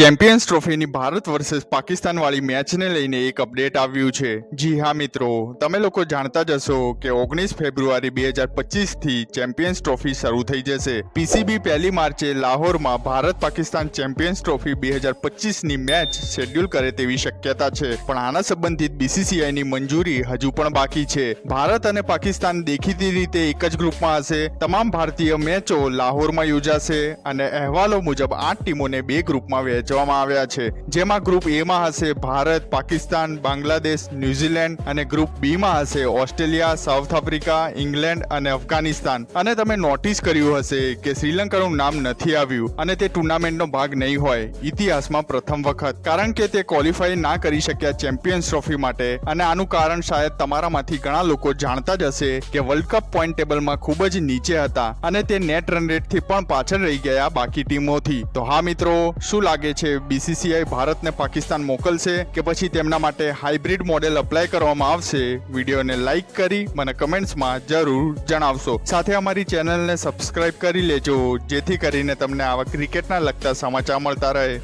Champions ટ્રોફીની Bharat versus Pakistan વાળી મેચને લઈને એક અપડેટ આવ્યું છે. જી હા, મિત્રો. તમે લોકો જાણતા જ હશો કે ઓગણીસ ફેબ્રુઆરી બે હજાર પચીસથી ચેમ્પિયન્સ ટ્રોફી શરૂ થઈ જશે. પીસીબી પહેલી માર્ચે લાહોરમાં ભારત પાકિસ્તાન ચેમ્પિયન્સ ટ્રોફી બે હજાર પચીસની મેચ શેડ્યુલ કરે તેવી શક્યતા છે. પણ આના સંબંધિત બીસીસીઆઈની મંજૂરી હજુ પણ બાકી છે. ભારત અને પાકિસ્તાન દેખીતી રીતે એક જ ગ્રુપમાં હશે. તમામ ભારતીય મેચો લાહોરમાં યોજાશે અને અહેવાલો મુજબ આઠ ટીમોને બે ગ્રુપમાં વહેંચવામાં આવ્યા છે. જેમાં ગ્રુપ એ માં હશે ભારત, પાકિસ્તાન, બાંગ્લાદેશ, ન્યુઝીલેન્ડ અને ગ્રુપ બી માં હશે ઓસ્ટ્રેલિયા, સાઉથ આફ્રિકા, ઇંગ્લેન્ડ અને અફઘાનિસ્તાન. અને તમે નોટિસ કર્યું હશે કે શ્રીલંકાનું નામ નથી આવ્યું અને તે ટુર્નામેન્ટનો ભાગ નહીં હોય. ઇતિહાસમાં પ્રથમ વખત. કારણ કે તે ક્વોલિફાય ના કરી શક્યા ચેમ્પિયન્સ ટ્રોફી માટે અને આનું કારણ શાયદ તમારામાંથી ઘણા લોકો જાણતા જ હશે કે વર્લ્ડ કપ પોઈન્ટ ટેબલમાં ખૂબ જ નીચે હતા અને તે નેટ રન રેટથી પણ પાછળ રહી ગયા બાકી ટીમોથી. તો હા મિત્રો, શું લાગે છે બીસીસીઆઈ ભારતને પાકિસ્તાન મોકલશે કે પછી તેમના માટે હાઇબ્રિડ મોડેલ અપ્લાય કરવામાં આવશે, વિડીયોને લાઇક કરી મને કમેન્ટ્સમાં જરૂર જણાવશો. સાથે અમારી ચેનલને સબસ્ક્રાઇબ કરી લેજો, જેથી કરીને તમને આવા ક્રિકેટના લગતા સમાચાર મળતા રહે.